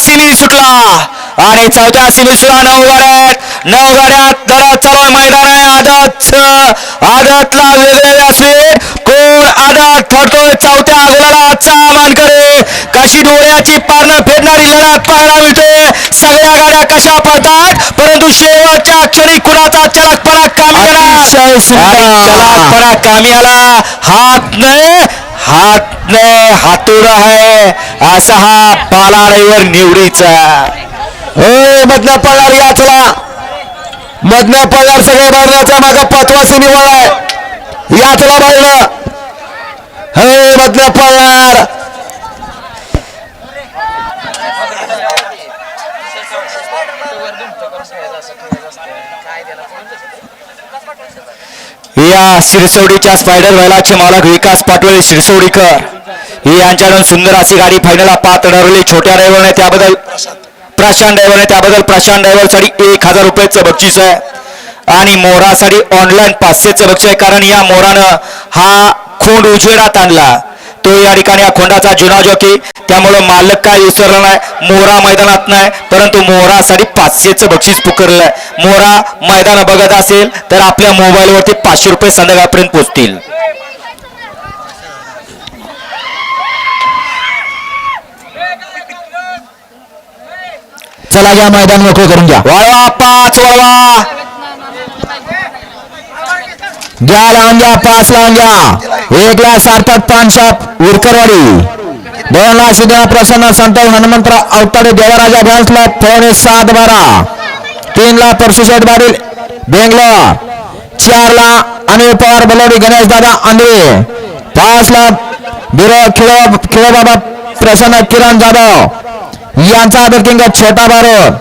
सिमी सुटला आणि चौथ्या सिमी सुटला नऊ गाड्यात नऊ गाड्यात दरात चालू मैदान आहे. आदत आदतला वेगळे व्यासपीठ कोण आदत ठरतोय चौथ्या गुलाला आजचा मानकरी. कशी डोळ्याची पारणं फेडणारी लढत पाहायला मिळते. सगळ्या गाड्या कशा पडतात? परंतु शेवटच्या क्षणी कुणाचा चलकपणा कामी आला? चलकपणा कामी आला. हात नाही हात हातोडा आहे. असा हा पालाळीवर निवडीचा. हो मधल्या पळणार या चला. मधल्या पळणार सगळं भरण्याचा माझा निवड आहे. या चला बाहेर हे हो, मधल्या पळणार या शिरसोडीच्या स्पायडर व्हायलाचे मालक विकास पाटोळे शिरसोडीकर. ही यांच्याकडून सुंदर अशी गाडी फायनलला पात ठरवली छोट्या ड्रायव्हरने त्याबद्दल प्रशांत ड्रायव्हरने त्याबद्दल प्रशांत ड्रायव्हरसाठी एक हजार रुपयाचं बक्षीस आहे. आणि मोरासाठी ऑनलाईन पाचशेचं बक्षीस आहे. कारण या मोरानं हा खोंड उजेडात आणला. तो या ठिकाणी या खोंडाचा जुना जॉकी त्यामुळं मालक काय विसरला नाही. मोरा मैदानात नाही. परंतु मोरासाठी पाचशेचं बक्षीस पुकारलंय मोरा मैदान बघत असेल तर आपल्या मोबाईलवरती पाचशे रुपये संध्याकाळपर्यंत पोहोचतील चला घ्या मैदान मोकळं करून घ्या. वळवा पाच वळवा. घ्या लावून घ्या पाच लावून घ्या एक ला सार्थक पानशाप उरकरवाडी दोन ला सिद्धा प्रसन्न संत हनुमंतराव अवताडे देवराजा भ्यासला पावणे सात बारा. तीन ला परशुशेठ पाटील बेंगलोर. चार ला अनिल पवार बलोडी गणेश दादा आंधळे. पाच ला बिरो खिळो बाबा प्रसन्न किरण जाधव. यांचा आदर किंग छोटा बारोड